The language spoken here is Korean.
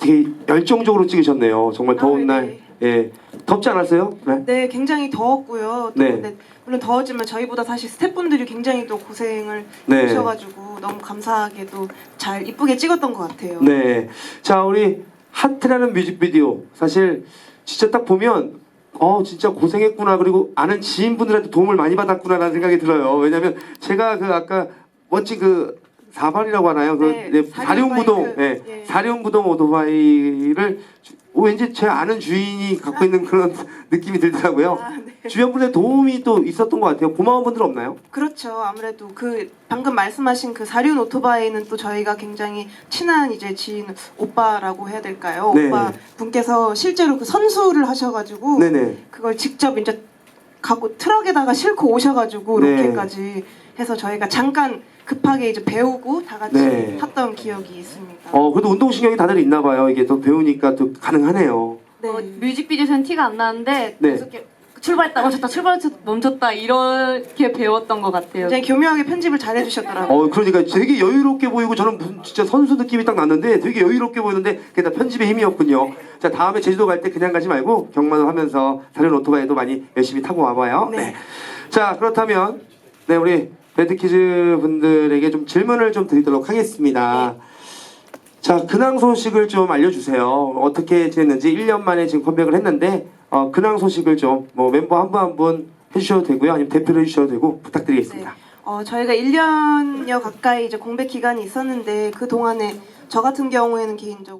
되게 열정적으로 찍으셨네요. 정말 더운 아, 날. 네. 예. 덥지 않았어요? 네. 네, 굉장히 더웠고요. 또 네. 근데 물론 더웠지만 저희보다 사실 스태프분들이 굉장히 또 고생을 네. 하셔가지고 너무 감사하게도 잘 이쁘게 찍었던 것 같아요. 네. 자, 우리 하트라는 뮤직비디오. 사실 진짜 딱 보면 어, 진짜 고생했구나. 그리고 아는 지인분들한테 도움을 많이 받았구나라는 생각이 들어요. 왜냐면 제가 그 아까 멋진 그 사발이라고 하나요? 그 네, 네, 사륜 사륜구동. 네, 예. 사륜구동 오토바이를 주- 어, 왠지 제 아는 주인이 갖고 있는 그런 느낌이 들더라고요. 아, 네. 주변 분의 도움이 또 있었던 것 같아요. 고마운 분들 없나요? 그렇죠. 아무래도 그 방금 말씀하신 그 사륜 오토바이는 또 저희가 굉장히 친한 이제 지인 오빠라고 해야 될까요? 네. 오빠 분께서 실제로 그 선수를 하셔가지고 네 네. 그걸 직접 이제 갖고 트럭에다가 싣고 오셔가지고 네. 로켓까지 해서 저희가 잠깐 급하게 이제 배우고 다 같이 네. 탔던 기억이 있습니다. 어, 그래도 운동신경이 다들 있나 봐요. 이게 또 배우니까 또 가능하네요. 네. 어, 뮤직비디오에서는 티가 안 나는데 네. 계속 이렇게 출발했다 멈췄다 출발했다 멈췄다 이렇게 배웠던 것 같아요. 굉장히 교묘하게 편집을 잘 해주셨더라고요. 어, 그러니까 되게 여유롭게 보이고 저는 무슨 진짜 선수 느낌이 딱 났는데 되게 여유롭게 보이는데 그게 다 편집의 힘이었군요. 자, 다음에 제주도 갈 때 그냥 가지 말고 경마도 하면서 다른 오토바이도 많이 열심히 타고 와봐요. 네. 자, 그렇다면 네, 우리 배드키즈 분들에게 좀 질문을 좀 드리도록 하겠습니다. 자, 근황 소식을 좀 알려주세요. 어떻게 지냈는지 1년 만에 지금 컴백을 했는데 어, 근황 소식을 좀 뭐 멤버 한 분 한 분 해주셔도 되고요. 아니면 대표로 해주셔도 되고 부탁드리겠습니다. 어, 저희가 1년여 가까이 이제 공백 기간이 있었는데 그 동안에 저 같은 경우에는 개인적으로